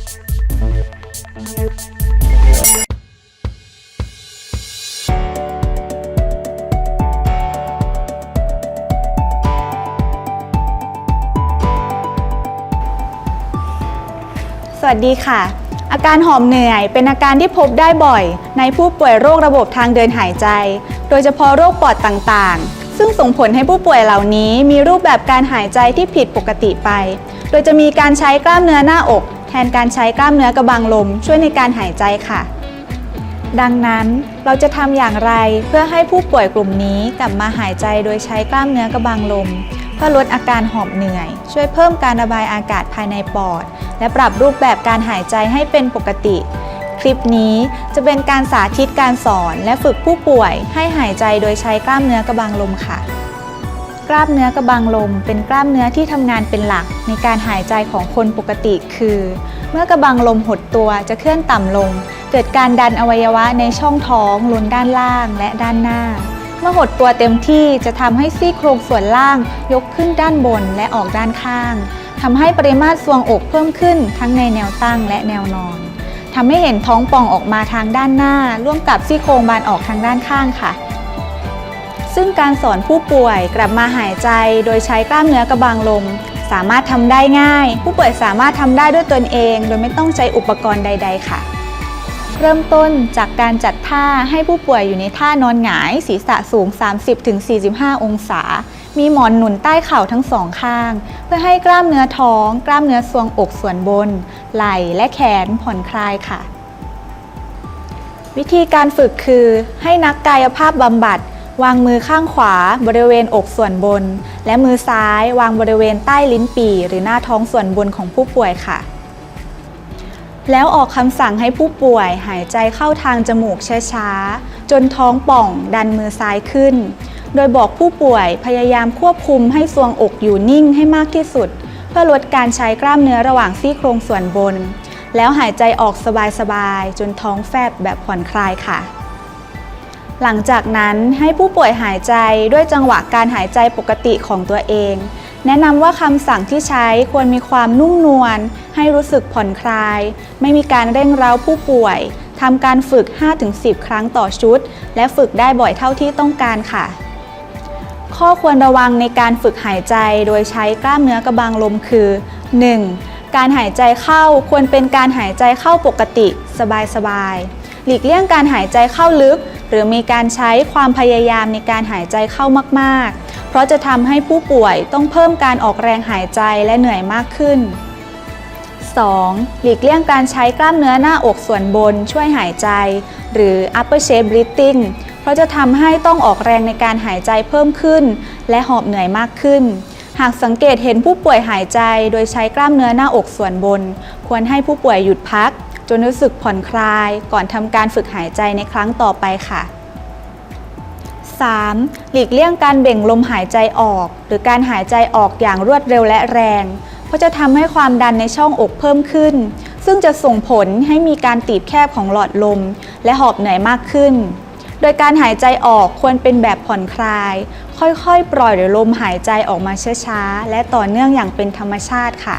สวัสดีค่ะ อาการหอบเหนื่อยเป็นอาการที่พบได้บ่อย ในผู้ป่วยโรคระบบทางเดินหายใจ โดยเฉพาะโรคปอดต่างๆ ซึ่งส่งผลให้ผู้ป่วยเหล่านี้มีรูปแบบการหายใจที่ผิดปกติไป โดยจะมีการใช้กล้ามเนื้อหน้าอก แทนการใช้กล้ามเนื้อกระบังลมช่วยในการหายใจค่ะ ดังนั้นเราจะทำอย่างไรเพื่อให้ผู้ป่วยกลุ่มนี้กลับมาหายใจโดยใช้กล้ามเนื้อกระบังลม เพื่อลดอาการหอบเหนื่อย ช่วยเพิ่มการระบายอากาศภายในปอด และปรับรูปแบบการหายใจให้เป็นปกติ คลิปนี้จะเป็นการสาธิตการสอนและฝึกผู้ป่วยให้หายใจโดยใช้กล้ามเนื้อกระบังลมค่ะ กล้ามเนื้อกระบังลม เป็นกล้ามเนื้อที่ทำงานเป็นหลักในการหายใจของคนปกติคือ เมื่อกระบังลมหดตัวจะเคลื่อนต่ำลง เกิดการดันอวัยวะในช่องท้องลนด้านล่างและด้านหน้า เมื่อหดตัวเต็มที่จะทำให้ซี่โครงส่วนล่าง ยกขึ้นด้านบนและออกด้านข้างทำให้ปริมาตรทรวงอกเพิ่มขึ้นทั้งในแนวตั้งและแนวนอนทำให้เห็นท้องป่องออกมาทางด้านหน้า ร่วมกับซี่โครงบานออกทางด้านข้างค่ะ ซึ่งการสอนผู้ป่วยกลับมาหายใจ โดยใช้กล้ามเนื้อกระบังลม สามารถทำได้ง่าย ผู้ป่วยสามารถทำได้ด้วยตนเอง โดยไม่ต้องใช้อุปกรณ์ใด ๆ ค่ะเริ่มต้นจากการจัดท่าให้ผู้ป่วยอยู่ในท่านอนหงาย ศีรษะสูง 30-45 องศา มีหมอนหนุนใต้เข่าทั้งสองข้าง เพื่อให้กล้ามเนื้อท้อง กล้ามเนื้อทรวงอกส่วนบน ไหล่และแขนผ่อนคลายค่ะ วิธีการฝึกคือให้นักกายภาพบำบัด วางมือข้างขวาบริเวณอกส่วนบน และมือซ้ายวางบริเวณใต้ลิ้นปี่หรือหน้าท้องส่วนบนของผู้ป่วยค่ะ แล้วออกคำสั่งให้ผู้ป่วยหายใจเข้าทางจมูกช้าๆ จนท้องป่องดันมือซ้ายขึ้น โดยบอกผู้ป่วยพยายามควบคุมให้ทรวงอกอยู่นิ่งให้มากที่สุด เพื่อลดการใช้กล้ามเนื้อระหว่างซี่โครงส่วนบน แล้วหายใจออกสบายๆ จนท้องแฟบแบบผ่อนคลายค่ะ หลังจากนั้นให้ผู้ป่วยหายใจด้วยจังหวะการหายใจปกติของตัวเอง แนะนำว่าคำสั่งที่ใช้ควรมีความนุ่มนวล ให้รู้สึกผ่อนคลาย ไม่มีการเร่งเร้าผู้ป่วยทำการฝึก 5-10 ครั้งต่อชุด และฝึกได้บ่อยเท่าที่ต้องการค่ะ ข้อควรระวังในการฝึกหายใจโดยใช้กล้ามเนื้อกระบังลมคือ 1. การหายใจเข้าควรเป็นการหายใจเข้าปกติ สบายๆ หลีกเลี่ยงการหายใจเข้าลึก หรือมีการใช้ความพยายามในการหายใจเข้ามาก ๆ เพราะจะทำให้ผู้ป่วยต้องเพิ่มการออกแรงหายใจและเหนื่อยมากขึ้น 2. หลีกเลี่ยงการใช้กล้ามเนื้อหน้าอกส่วนบนช่วยหายใจ หรือ upper shape breathing เพราะจะทำให้ต้องออกแรงในการหายใจเพิ่มขึ้น และหอบเหนื่อยมากขึ้น หากสังเกตเห็นผู้ป่วยหายใจโดยใช้กล้ามเนื้อหน้าอกส่วนบน ควรให้ผู้ป่วยหยุดพัก จนรู้สึกผ่อนคลายก่อนทำการฝึกหายใจในครั้งต่อไปค่ะ 3. หลีกเลี่ยงการเบ่งลมหายใจออก หรือการหายใจออกอย่างรวดเร็วและแรง เพราะจะทำให้ความดันในช่องอกเพิ่มขึ้น ซึ่งจะส่งผลให้มีการตีบแคบของหลอดลม และหอบเหนื่อยมากขึ้น โดยการหายใจออกควรเป็นแบบผ่อนคลาย ค่อยๆ ปล่อยลมหายใจออกมาช้าๆ และต่อเนื่องอย่างเป็นธรรมชาติค่ะ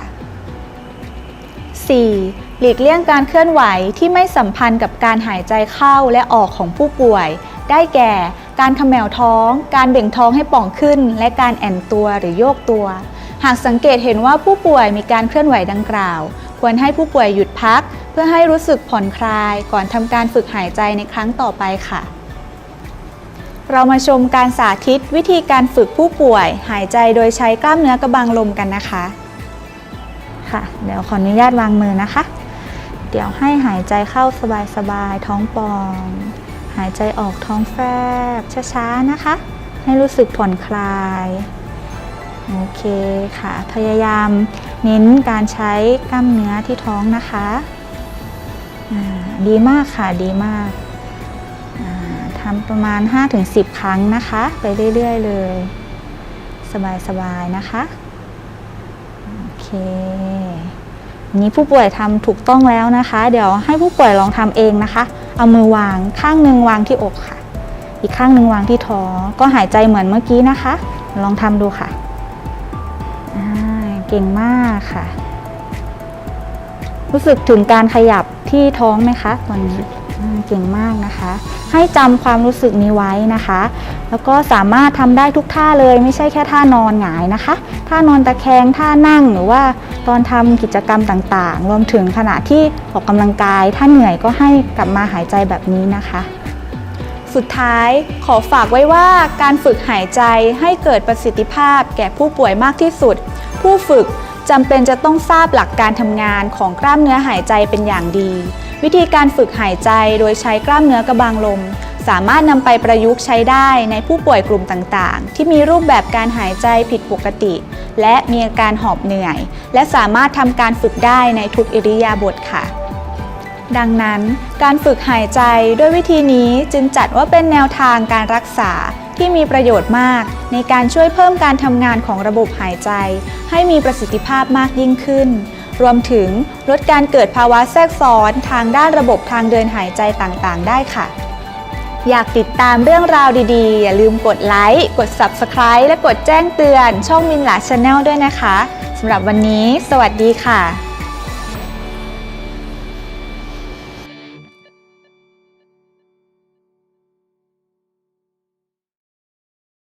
4. หลีกเลี่ยงการเคลื่อนไหวที่ไม่สัมพันธ์กับการหายใจเข้าและออกของผู้ป่วย ได้แก่ การเขมวท้อง การเบ่งท้องให้ป่องขึ้น และการแอนตัวหรือโยกตัว หากสังเกตเห็นว่าผู้ป่วยมีการเคลื่อนไหวดังกล่าว ควรให้ผู้ป่วยหยุดพัก เพื่อให้รู้สึกผ่อนคลาย ก่อนทำการฝึกหายใจในครั้งต่อไปค่ะ เรามาชมการสาธิตวิธีการฝึกผู้ป่วย หายใจโดยใช้กล้ามเนื้อกระบังลมกันนะคะค่ะเดี๋ยวขออนุญาตวางมือนะคะ เดี๋ยวให้หายใจเข้าสบายๆท้องป่อง หายใจออกท้องแฟบช้าๆนะคะ ให้รู้สึกผ่อนคลายโอเคค่ะ พยายามเน้นการใช้กล้ามเนื้อที่ท้องนะคะดีมากค่ะดีมากทำประมาณ 5-10 ครั้งนะคะ ไปเรื่อยๆเลย สบายๆนะคะ โอเค นี้ผู้ป่วยทำถูกต้องแล้วนะคะ เดี๋ยวให้ผู้ป่วยลองทำเองนะคะ เอามือวางข้างหนึ่งวางที่อกค่ะ อีกข้างหนึ่งวางที่ท้องก็หายใจเหมือนเมื่อกี้นะคะ ลองทำดูค่ะเก่งมากค่ะ รู้สึกถึงการขยับที่ท้องไหมคะตอนนี้เก่งมากนะคะ ให้จำความรู้สึกนี้ไว้นะคะ แล้วก็สามารถทำได้ทุกท่าเลยไม่ใช่แค่ท่านอนหงายนะคะ ท่านอนตะแคงท่านั่งหรือว่า ตอนทำกิจกรรมต่างๆ รวมถึงขณะที่ออกกำลังกาย ถ้าเหนื่อยก็ให้กลับมาหายใจแบบนี้นะคะ สุดท้ายขอฝากไว้ว่าการฝึกหายใจให้เกิดประสิทธิภาพแก่ผู้ป่วยมากที่สุด ผู้ฝึกจำเป็นจะต้องทราบหลักการทำงานของกล้ามเนื้อหายใจเป็นอย่างดี วิธีการฝึกหายใจโดยใช้กล้ามเนื้อกระบังลม สามารถนำไปประยุกต์ใช้ได้ในผู้ป่วยกลุ่มต่างๆ ที่มีรูปแบบการหายใจผิดปกติ และมีอาการหอบเหนื่อย และสามารถทำการฝึกได้ในทุกอิริยาบถค่ะ ดังนั้นการฝึกหายใจด้วยวิธีนี้จึงจัดว่าเป็นแนวทางการรักษาที่มีประโยชน์มาก ในการช่วยเพิ่มการทำงานของระบบหายใจ ให้มีประสิทธิภาพมากยิ่งขึ้น รวมถึงลดการเกิดภาวะแทรกซ้อนทางด้านระบบทางเดินหายใจต่างๆ ได้ค่ะ อยากติดตามเรื่องราวดีๆ อย่าลืมกดไลค์ กด Subscribe และกดแจ้งเตือนช่องมินหลาชาแนลด้วยนะคะสำหรับวันนี้ สวัสดีค่ะ